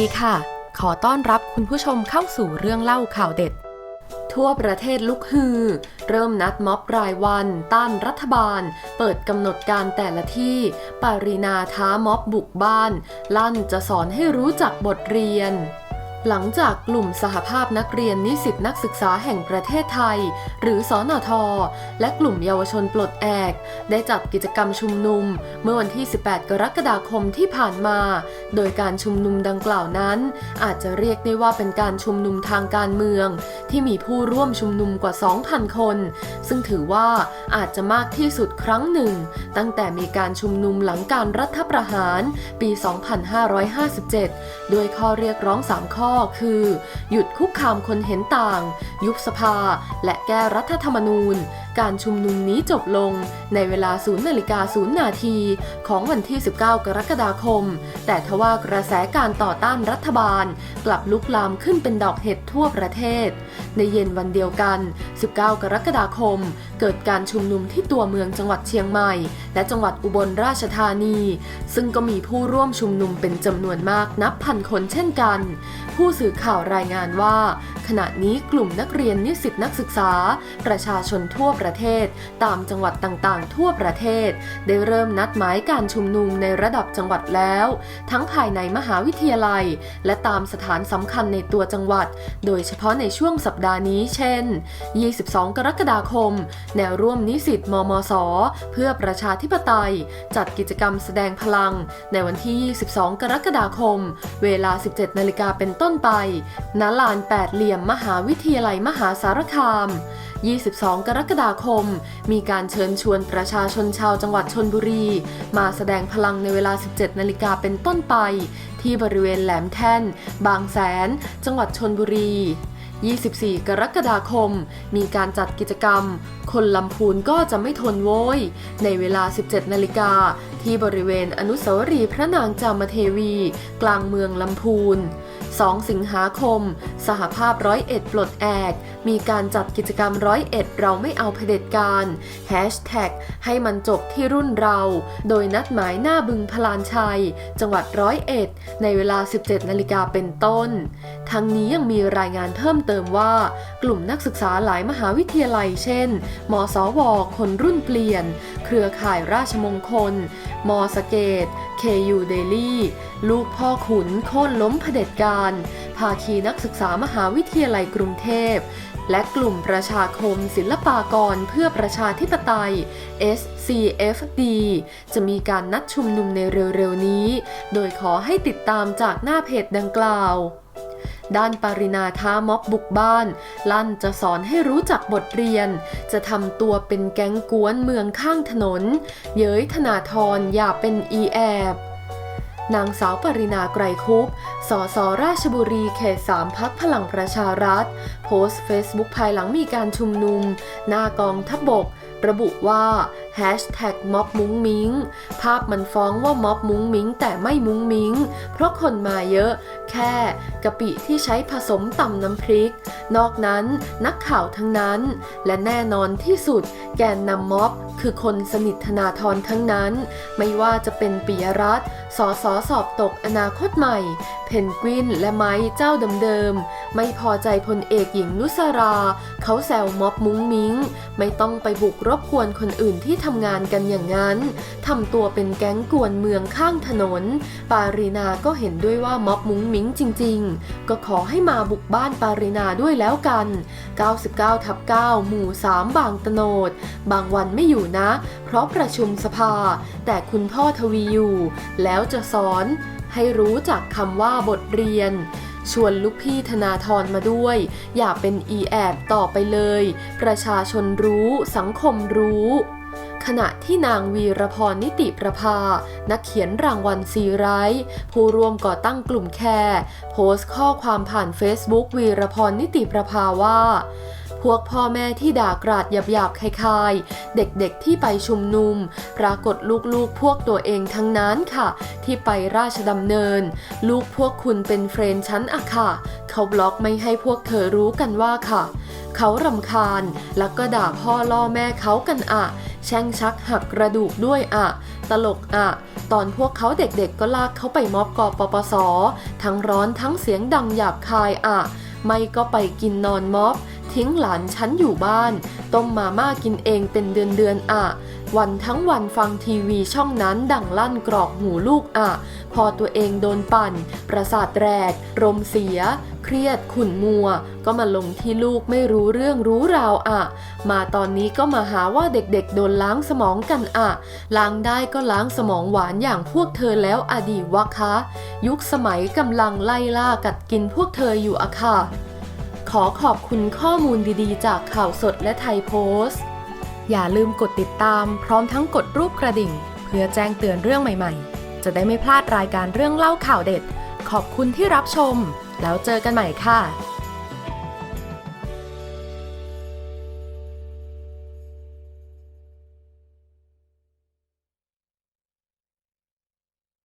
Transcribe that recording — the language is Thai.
ดีค่ะ ขอต้อนรับคุณผู้ชมเข้าสู่เรื่องเล่าข่าวเด็ด ทั่วประเทศลุกฮือ เริ่มนัดม็อบรายวัน ต้านรัฐบาล เปิดกำหนดการแต่ละที่ ปารีนาท้าม็อบบุกบ้าน ลั่นจะสอนให้รู้จักบทเรียน หลังจากกลุ่มสหภาพนักเรียนนิสิตนักศึกษาแห่งประเทศไทย หรือสอนอทและกลุ่มเยาวชนปลดแอก ได้จัดกิจกรรมชุมนุม เมื่อวันที่ 18 กรกฎาคมที่ผ่านมา โดยการชุมนุมดังกล่าวนั้น อาจจะเรียกได้ว่าเป็นการชุมนุมทางการเมือง ที่มีผู้ร่วมชุมนุมกว่า 2,000 คน ซึ่งถือว่าอาจจะมากที่สุดครั้งหนึ่ง ตั้งแต่มีการชุมนุมหลังการรัฐประหารปี 2557 ด้วยข้อเรียกร้อง 3 ข้อคือ หยุดคุกคามคนเห็นต่าง ยุบสภา และแก้รัฐธรรมนูญการชุมนุมนี้จบลงในเวลา 0นาฬิกา0นาทีของวันที่ 19 กรกฎาคม แต่ทว่ากระแสการต่อต้านรัฐบาล กลับลุกลามขึ้นเป็นดอกเห็ดทั่วประเทศ ในเย็นวันเดียวกัน 19 กรกฎาคม เกิดการชุมนุมที่ตัวเมืองจังหวัดเชียงใหม่ และจังหวัดอุบลราชธานี ซึ่งก็มีผู้ร่วมชุมนุมเป็นจำนวนมากนับพันคนเช่นกัน ผู้สื่อข่าวรายงานว่า ขณะนี้กลุ่มนักเรียนนิสิตนักศึกษา ประชาชนทั่วประเทศ ตามจังหวัดต่างๆ ทั่วประเทศ ได้เริ่มนัดหมายการชุมนุมในระดับจังหวัดแล้ว ทั้งภายในมหาวิทยาลัย และตามสถานสำคัญในตัวจังหวัด โดยเฉพาะในช่วงสัปดาห์นี้ เช่น 22 กรกฎาคม แนวร่วมนิสิตมมส เพื่อประชาธิปไตย จัดกิจกรรมแสดงพลัง ในวันที่ 22 กรกฎาคม เวลา 17 นาฬิกาเป็นต้นไปณลานแปดเหลี่ยมมหาวิทยาลัยมหาสารคาม 22 กรกฎาคม มีการเชิญชวนประชาชนชาวจังหวัดชนบุรี มาแสดงพลังในเวลา 17 นาฬิกาเป็นต้นไป ที่บริเวณแหลมแท่น บางแสน จังหวัดชนบุรี 24 กรกฎาคม มีการจัดกิจกรรม คนลำพูนก็จะไม่ทนโว้ย ในเวลา 17 นาฬิกา ที่บริเวณอนุสาวรีย์พระนางจามเทวี กลางเมืองลำพูน 2 สิงหาคม สหภาพร้อยเอ็ดปลดแอก มีการจัดกิจกรรมร้อยเอ็ดเราไม่เอาเผด็จการแฮชแท็กให้มันจบที่รุ่นเรา โดยนัดหมายหน้าบึงพลานชัย จังหวัดร้อยเอ็ดในเวลา 17 นาฬิกาเป็นต้น ทั้งนี้ยังมีรายงานเพิ่มเติมว่า กลุ่มนักศึกษาหลายมหาวิทยาลัยเช่น มสว คนรุ่นเปลี่ยน เครือข่ายราชมงคล มสเกต KU Daily ลูกพ่อขุนโค่นล้มเผด็จการภาคีนักศึกษามหาวิทยาลัยกรุงเทพ และกลุ่มประชาคมศิลปากรเพื่อประชาธิปไตย SCFD จะมีการนัดชุมนุมในเร็วๆนี้ โดยขอให้ติดตามจากหน้าเพจดังกล่าวด้านปรินาท้าม็อบบุกบ้าน ลั่นจะสอนให้รู้จักบทเรียน จะทำตัวเป็นแก๊งกวนเมืองข้างถนน เย้ยธนาธรอย่าเป็นอีแอบ นางสาวปรินาไกรคุปสสราชบุรีเขตสามพักพลังประชารัฐ โพสต์เฟซบุ๊กภายหลังมีการชุมนุม หน้ากองทัพบก ระบุว่าแฮชแท็กม็อบมุ้งมิง ภาพมันฟ้องว่าม็อบมุ้งมิงแต่ไม่มุ้งมิง เพราะคนมาเยอะ แค่กะปิที่ใช้ผสมตำน้ำพริก นอกนั้นนักข่าวทั้งนั้น และแน่นอนที่สุดแกนนำม็อบคือคนสนิทธนาธรทั้งนั้น ไม่ว่าจะเป็นปิยรัตสอสอสอบตกอนาคตใหม่ เพนกวินและไม้เจ้าเดิมๆ ไม่พอใจพลเอกหญิงนุสรา เขาแซวม็อบมุ้งมิง ไม่ต้องไปบุกรบกวนคนอื่นที่ทำงานกันอย่างนั้นทำตัวเป็นแก๊งกวนเมืองข้างถนน ปารีนาก็เห็นด้วยว่าม็อบมุ้งมิ้งจริง ๆ ก็ขอให้มาบุกบ้านปารีนาด้วยแล้วกัน 99ทับ9หมู่ 3 บางตโนด บางวันไม่อยู่นะ เพราะประชุมสภา แต่คุณพ่อทวีอยู่ แล้วจะสอนให้รู้จักคำว่าบทเรียน ชวนลูกพี่ธนาธรมาด้วย อย่าเป็นอีแอบต่อไปเลย ประชาชนรู้สังคมรู้ขณะที่นางวีรพรนิติประภา นักเขียนรางวัลซีไรท์ผู้ร่วมก่อตั้งกลุ่มแคร์โพสต์ข้อความผ่าน Facebook วีรพรนิติประภาว่า พวกพ่อแม่ที่ด่ากราดหยาบๆคลายๆ เด็กๆที่ไปชุมนุม ปรากฏลูกๆพวกตัวเองทั้งนั้นค่ะ ที่ไปราชดำเนิน ลูกพวกคุณเป็นเฟรนด์ฉันอะค่ะ เขาบล็อกไม่ให้พวกเธอรู้กันว่าค่ะ เขารำคาญแล้วก็ด่าพ่อล่อแม่เขากันอะแช่งชักหักกระดูกด้วยอะตลกอะตอนพวกเขาเด็กๆก็ลากเขาไปม็อบกปปส ทั้งร้อนทั้งเสียงดังหยาบคายอะไม่ก็ไปกินนอนม็อบ ทิ้งหลานฉันอยู่บ้าน ต้มมาม่ากินเองเป็นเดือนๆอะ วันทั้งวันฟังทีวีช่องนั้นดังลั่นกรอกหูลูกอะ พอตัวเองโดนปั่น ประสาทแรก รมเสีย เครียดขุ่นมัว ก็มาลงที่ลูกไม่รู้เรื่องรู้ราวอะ มาตอนนี้ก็มาหาว่าเด็กๆ โดนล้างสมองกันอะ ล้างได้ก็ล้างสมองหวานอย่างพวกเธอแล้วอดีวะคะ ยุคสมัยกำลังไล่ล่ากัดกินพวกเธออยู่อะค่ะ ขอขอบคุณข้อมูลดีๆ จากข่าวสดและไทยโพสต์ อย่าลืมกดติดตามพร้อมทั้งกดรูปกระดิ่ง เพื่อแจ้งเตือนเรื่องใหม่ๆ จะได้ไม่พลาดรายการเรื่องเล่าข่าวเด็ด ขอบคุณที่รับชม แล้วเจอกันใหม่ค่ะ